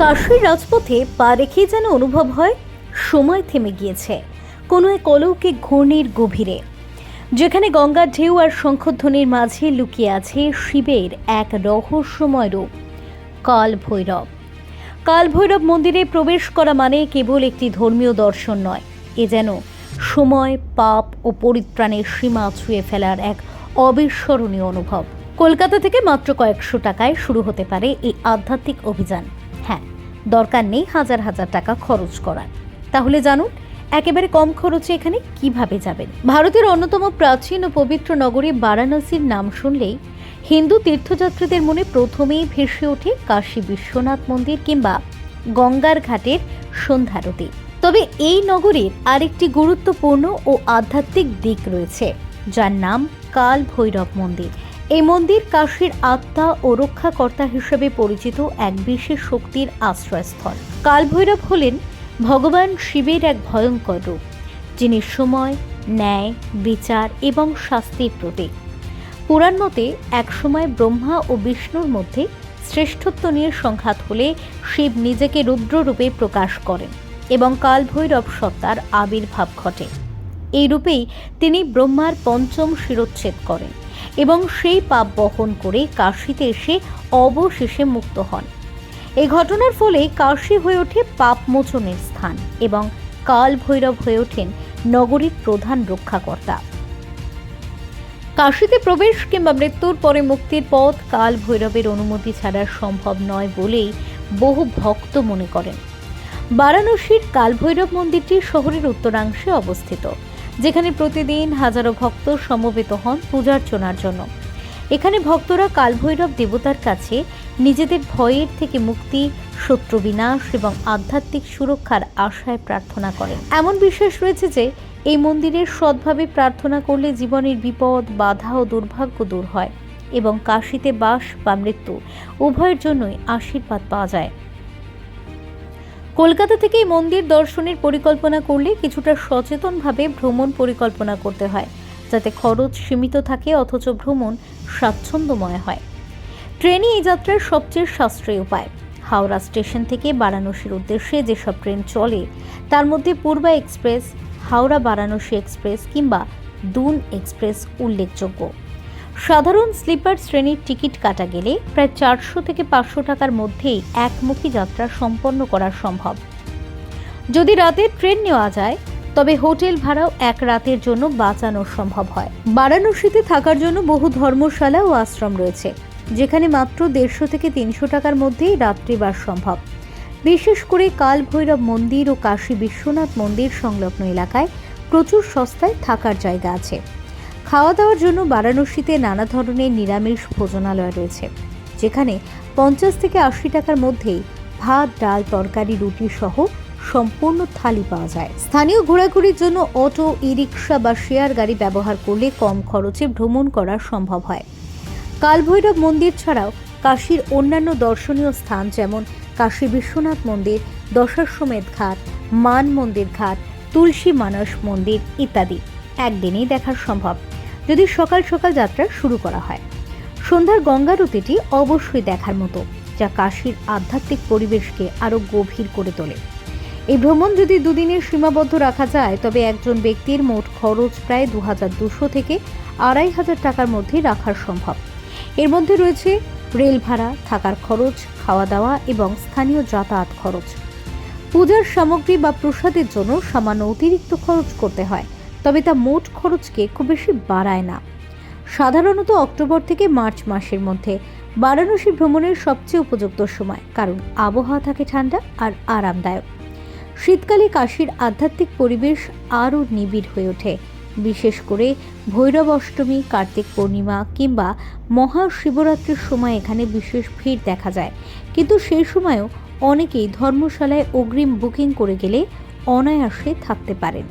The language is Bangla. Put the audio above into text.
কাশীর রাজপথে পা রেখেই যেন অনুভব হয়, সময় থেমে গিয়েছে। কোনো এক অলৌকিক ঘূর্ণির গভীরে। যেখানে গঙ্গার ঢেউ আর শঙ্খধ্বনির মাঝে লুকিয়ে আছে শিবের এক রহস্যময় রূপ কাল ভৈরব কাল ভৈরব মন্দিরে প্রবেশ করা মানে কেবল একটি ধর্মীয় দর্শন নয়, এ যেন সময়, পাপ ও পরিত্রাণের সীমা ছুঁয়ে ফেলার এক অবিস্মরণীয় অনুভব। কলকাতা থেকে মাত্র কয়েকশো টাকায় শুরু হতে পারে এই আধ্যাত্মিক অভিযান। হ্যাঁ দরকার নেই হাজার হাজার টাকা খরচ করার। তাহলে জানুন, একেবারে কম খরচে এখানে কীভাবে যাবেন? ভারতের অন্যতম প্রাচীন ও পবিত্র নগরী বারাণসীর নাম শুনলেই হিন্দু তীর্থযাত্রীদের মনে প্রথমেই ভেসে ওঠে কাশী বিশ্বনাথ মন্দির কিংবা গঙ্গার ঘাটের সন্ধ্যারতি। তবে এই নগরীর আরেকটি গুরুত্বপূর্ণ ও আধ্যাত্মিক দিক রয়েছে, যার নাম কাল ভৈরব মন্দির। এই মন্দির কাশীর আত্মা ও রক্ষাকর্তা হিসেবে পরিচিত এক বিশেষ শক্তির আশ্রয়স্থল। কালভৈরব হলেন ভগবান শিবের এক ভয়ঙ্কর রূপ, যিনি সময়, ন্যায়, বিচার এবং শাস্তির প্রতীক। পুরাণ মতে একসময় ব্রহ্মা ও বিষ্ণুর মধ্যে শ্রেষ্ঠত্ব নিয়ে সংঘাত হলে শিব নিজেকে রুদ্ররূপে প্রকাশ করেন এবং কালভৈরব সত্তার আবির্ভাব ঘটে। এই রূপেই তিনি ব্রহ্মার পঞ্চম শিরোচ্ছেদ করেন এবং সেই পাপ বহন করে কাশীতে এসে অবশেষে মুক্ত হন। এই ঘটনার ফলে কাশী হয়ে ওঠে পাপমোচনের স্থান এবং কাল ভৈরব হয়ে ওঠেন নগরীর প্রধান রক্ষাকর্তা। কাশীতে প্রবেশ কিংবা মৃত্যুর পরে মুক্তির পথ কাল ভৈরবের অনুমতি ছাড়া সম্ভব নয় বলেই বহু ভক্ত মনে করেন। বারাণসীর কালভৈরব মন্দিরটি শহরের উত্তরাংশে অবস্থিত। যেখানে প্রতিদিন হাজারো ভক্ত সমবেত হন পূজার্চনার জন্য। এখানে ভক্তরা কালভৈরব দেবতার কাছে নিজেদের ভয়ের থেকে মুক্তি, শত্রু বিনাশ এবং আধ্যাত্মিক সুরক্ষার আশায় প্রার্থনা করেন। এমন বিশ্বাস রয়েছে যে, এই মন্দিরের সৎভাবে প্রার্থনা করলে জীবনের বিপদ, বাধা ও দুর্ভাগ্য দূর হয় এবং কাশীতে বাস বা মৃত্যু উভয়ের জন্যই আশীর্বাদ পাওয়া যায়। কলকাতা থেকে মন্দির দর্শনের পরিকল্পনা করলে কিছুটা সচেতনভাবে ভ্রমণ পরিকল্পনা করতে হয়। যাতে খরচ সীমিত থাকে, অথচ ভ্রমণ স্বাচ্ছন্দ্যময় হয়। ট্রেনই এই যাত্রার সবচেয়ে সাশ্রয়ী উপায়। হাওড়া স্টেশন থেকে বারাণসীর উদ্দেশ্যে যেসব ট্রেন চলে, তার মধ্যে পূর্বা এক্সপ্রেস হাওড়া বারাণসী এক্সপ্রেস কিংবা দুন এক্সপ্রেস উল্লেখযোগ্য। সাধারণ স্লিপার শ্রেণির টিকিট কাটা গেলে প্রায় চারশো থেকে পাঁচশো টাকার মধ্যেই একমুখী যাত্রা সম্পন্ন করা সম্ভব। যদি রাতে ট্রেন নেওয়া যায়, তবে হোটেল ভাড়াও এক রাতের জন্য বাঁচানো সম্ভব হয়। বারাণসীতে থাকার জন্য বহু ধর্মশালা ও আশ্রম রয়েছে, যেখানে মাত্র দেড়শো থেকে তিনশো টাকার মধ্যেই রাত্রিবাস সম্ভব। বিশেষ করে কাল ভৈরব মন্দির ও কাশী বিশ্বনাথ মন্দির সংলগ্ন এলাকায় প্রচুর সস্তায় থাকার জায়গা আছে। খাওয়া দাওয়ার জন্য বারাণসীতে নানা ধরনের নিরামিষ ভোজনালয় রয়েছে, যেখানে পঞ্চাশ থেকে আশি টাকার মধ্যেই ভাত, ডাল, তরকারি, রুটি সহ সম্পূর্ণ থালি পাওয়া যায়। স্থানীয় ঘোরাঘুরির জন্য অটো ই রিক্সা বা শেয়ার গাড়ি ব্যবহার করলে কম খরচে ভ্রমণ করা সম্ভব হয়। কালভৈরব মন্দির ছাড়াও কাশীর অন্যান্য দর্শনীয় স্থান যেমন কাশী বিশ্বনাথ মন্দির, দশাশ্বমেধ ঘাট, মান মন্দির ঘাট, তুলসী মানস মন্দির ইত্যাদি একদিনেই দেখা সম্ভব। যদি সকাল সকাল যাত্রা শুরু করা হয়। সন্ধ্যার গঙ্গারতিটি অবশ্যই দেখার মতো, যা কাশীর আধ্যাত্মিক পরিবেশকে আরও গভীর করে তোলে। এই ভ্রমণ যদি দুদিনের সীমাবদ্ধ রাখা যায়, তবে একজন ব্যক্তির মোট খরচ প্রায় দু হাজার দুশো থেকে আড়াই হাজার টাকার মধ্যে রাখার সম্ভব। এর মধ্যে রয়েছে রেল ভাড়া, থাকার খরচ খাওয়া দাওয়া এবং স্থানীয় যাতায়াত খরচ। পূজার সামগ্রী বা প্রসাদের জন্য সামান্য অতিরিক্ত খরচ করতে হয়। তবে তা মোট খরচকে খুব বেশি বাড়ায় না। সাধারণত অক্টোবর থেকে মার্চ মাসের মধ্যে বারাণসী ভ্রমণের সবচেয়ে উপযুক্ত সময়, কারণ আবহাওয়া থাকে ঠান্ডা আর আরামদায়ক। শীতকালে কাশীর আধ্যাত্মিক পরিবেশ আরও নিবিড় হয়ে ওঠে। বিশেষ করে ভৈরব অষ্টমী, কার্তিক পূর্ণিমা কিংবা মহাশিবরাত্রির সময় এখানে বিশেষ ভিড় দেখা যায়। কিন্তু সেই সময়ও অনেকেই ধর্মশালায় অগ্রিম বুকিং করে গেলে অনায়াসে থাকতে পারেন।